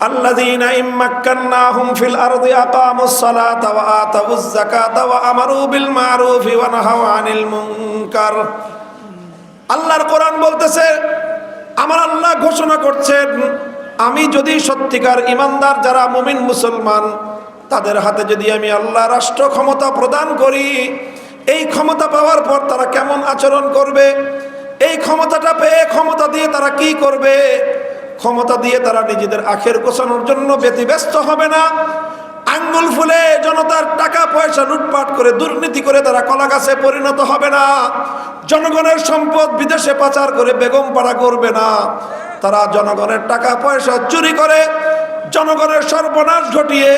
الذين إن مكناهم في الأرض أقاموا الصلاة وآتوا الزكاة وأمروا بالمعروف ونهوا عن المنكر আল্লাহর কোরআন বলতেছে আমার আল্লাহ ঘোষণা করছেন আমি যদি সত্যিকার ইমানদার যারা মুমিন মুসলমান তাদের হাতে যদি আমি আল্লাহ রাষ্ট্র ক্ষমতা প্রদান করি এই ক্ষমতা পাওয়ার পর তারা কেমন আচরণ করবে এই ক্ষমতাটা পেয়ে ক্ষমতা দিয়ে তারা কি করবে ক্ষমতা দিয়ে তারা নিজেদের আখের গোছানোর জন্য ব্যতিব্যস্ত হবে না। আঙ্গুল ফুলে জনতার টাকা পয়সা লুটপাট করে দুর্নীতি করে তারা কলা গাছে পরিণত হবে না। জনগণের সম্পদ বিদেশে পাচার করে বেগম পাড়া করবে না। তারা জনগণের টাকা পয়সা চুরি করে, জনগণের সর্বনাশ ঘটিয়ে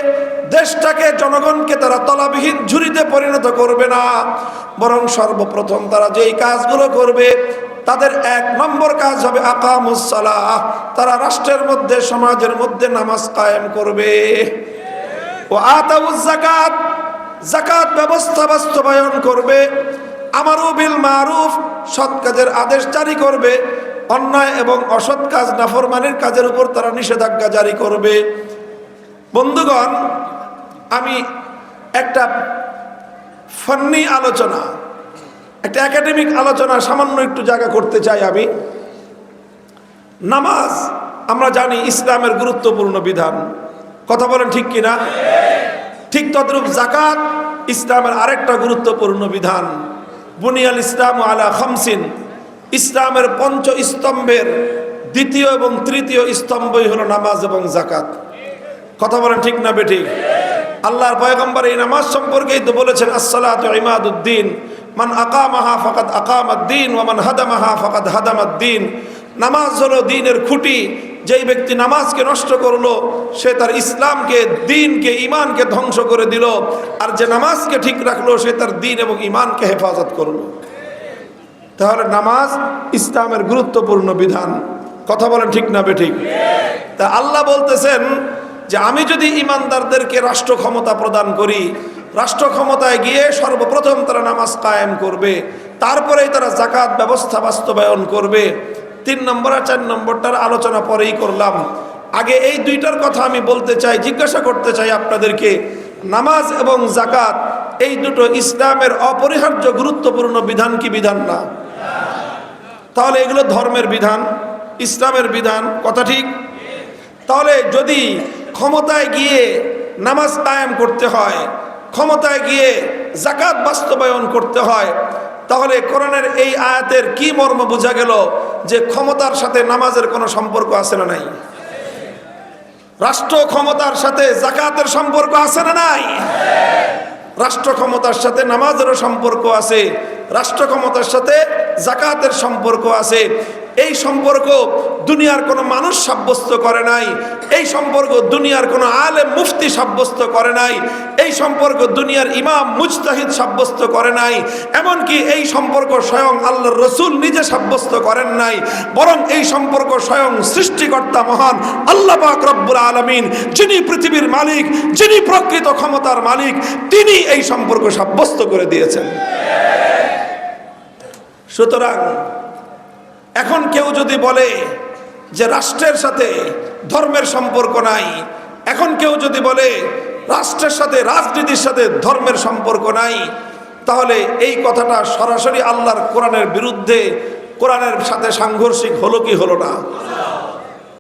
দেশটাকে, জনগণকে তারা তলাবিহীন ঝুরিতে পরিণত করবে না। বরং সর্বপ্রথম তারা যেই কাজগুলো করবে তাদের এক নম্বর কাজ হবে আকামুসালাহ তারা রাষ্ট্রের মধ্যে, সমাজের মধ্যে নামাজ কায়েম করবে। ও আতাউজ জাকাত জাকাত ব্যবস্থা বাস্তবায়ন করবে। আমারও বিল মারুফ সৎ কাজের আদেশ জারি করবে। অন্যায় এবং অসৎ কাজ নাফরমানের কাজের উপর তারা নিষেধাজ্ঞা জারি করবে। বন্ধুগণ, আমি একটা ফন্নি আলোচনা একটা একাডেমিক আলোচনা সামান্য একটু জায়গা করতে চাই আমি। নামাজ, আমরা জানি ইসলামের গুরুত্বপূর্ণ বিধান। কথা বলেন ঠিক কিনা? ঠিক তদ্রূপ জাকাত ইসলামের আরেকটা গুরুত্বপূর্ণ বিধান। বুনিয়াল ইসলাম আলা খামসিন। ইসলামের পঞ্চ স্তম্ভের দ্বিতীয় এবং তৃতীয় স্তম্ভই হলো নামাজ এবং জাকাত কথা বলেন ঠিক না বেঠিক? আল্লাহর পয়গম্বর এই নামাজ সম্পর্কেই তো বলেছেন, আসসালাতু ইমাদুদ্দিন মান আকামাহা ফাকাদ আকামাদ্দিন ওয়া মান হাদামাহা ফাকাদ হাদামাদ্দিন নামাজ হলো দিনের খুঁটি। যেই ব্যক্তি নামাজকে নষ্ট করল, সে তার ইসলামকে, দিনকে ইমানকে ধ্বংস করে দিল। আর যে নামাজকে ঠিক রাখল, সে তার দিন এবং ইমানকে হেফাজত করল। তাহলে নামাজ ইসলামের গুরুত্বপূর্ণ বিধান। কথা বলেন ঠিক না বেঠিক তা আল্লাহ বলতেছেন যে, আমি যদি ইমানদারদেরকে রাষ্ট্র ক্ষমতা প্রদান করি রাষ্ট্র ক্ষমতায় গিয়ে সর্বপ্রথম তারা নামাজ কায়েম করবে, তারপরেই তারা জাকাত ব্যবস্থা বাস্তবায়ন করবে। তিন নম্বর আর চার নম্বরটার আলোচনা পরেই করলাম। আগে এই দুইটার কথা আমি বলতে চাই, জিজ্ঞাসা করতে চাই আপনাদেরকে, নামাজ এবং জাকাত এই দুটো ইসলামের অপরিহার্য গুরুত্বপূর্ণ বিধান কি বিধান না? তাহলে এগুলো ধর্মের বিধান, ইসলামের বিধান, কথা ঠিক? তাহলে যদি ক্ষমতায় গিয়ে নামাজ কায়েম করতে হয় ক্ষমতায় গিয়ে জাকাত বাস্তবায়ন করতে হয়, তাহলে কোরআনের এই আয়াতের কি মর্ম বোঝা গেল যে ক্ষমতার সাথে নামাজের কোনো সম্পর্ক আছে না নাই? রাষ্ট্র ক্ষমতার সাথে জাকাতের সম্পর্ক আছে না নাই? রাষ্ট্র ক্ষমতার সাথে নামাজেরও সম্পর্ক আছে, রাষ্ট্র ক্ষমতার সাথে জাকাতের সম্পর্ক আছে। এই সম্পর্ক দুনিয়ার কোনো মানুষ সাব্যস্ত করে নাই, এই সম্পর্ক দুনিয়ার কোনো আলে মুফতি সাব্যস্ত করে নাই এই সম্পর্ক দুনিয়ার ইমাম মুজতাহিদ সাব্যস্ত করে নাই, এমনকি এই সম্পর্ক স্বয়ং আল্লাহ রসুল নিজে সাব্যস্ত করেন নাই, বরং এই সম্পর্ক স্বয়ং সৃষ্টিকর্তা মহান আল্লাহ পাক রব্বুল আলমিন, যিনি পৃথিবীর মালিক, যিনি প্রকৃত ক্ষমতার মালিক, তিনি এই সম্পর্ক সাব্যস্ত করে দিয়েছেন। সুতরাং এখন কেউ যদি বলে যে রাষ্ট্রের সাথে ধর্মের সম্পর্ক নাই, এখন কেউ যদি বলে রাষ্ট্রের সাথে, রাজনীতির সাথে ধর্মের সম্পর্ক নাই। তাহলে এই কথাটা সরাসরি আল্লাহর কোরআনের বিরুদ্ধে, কোরআনের সাথে সাংঘর্ষিক হলো কি হলো না?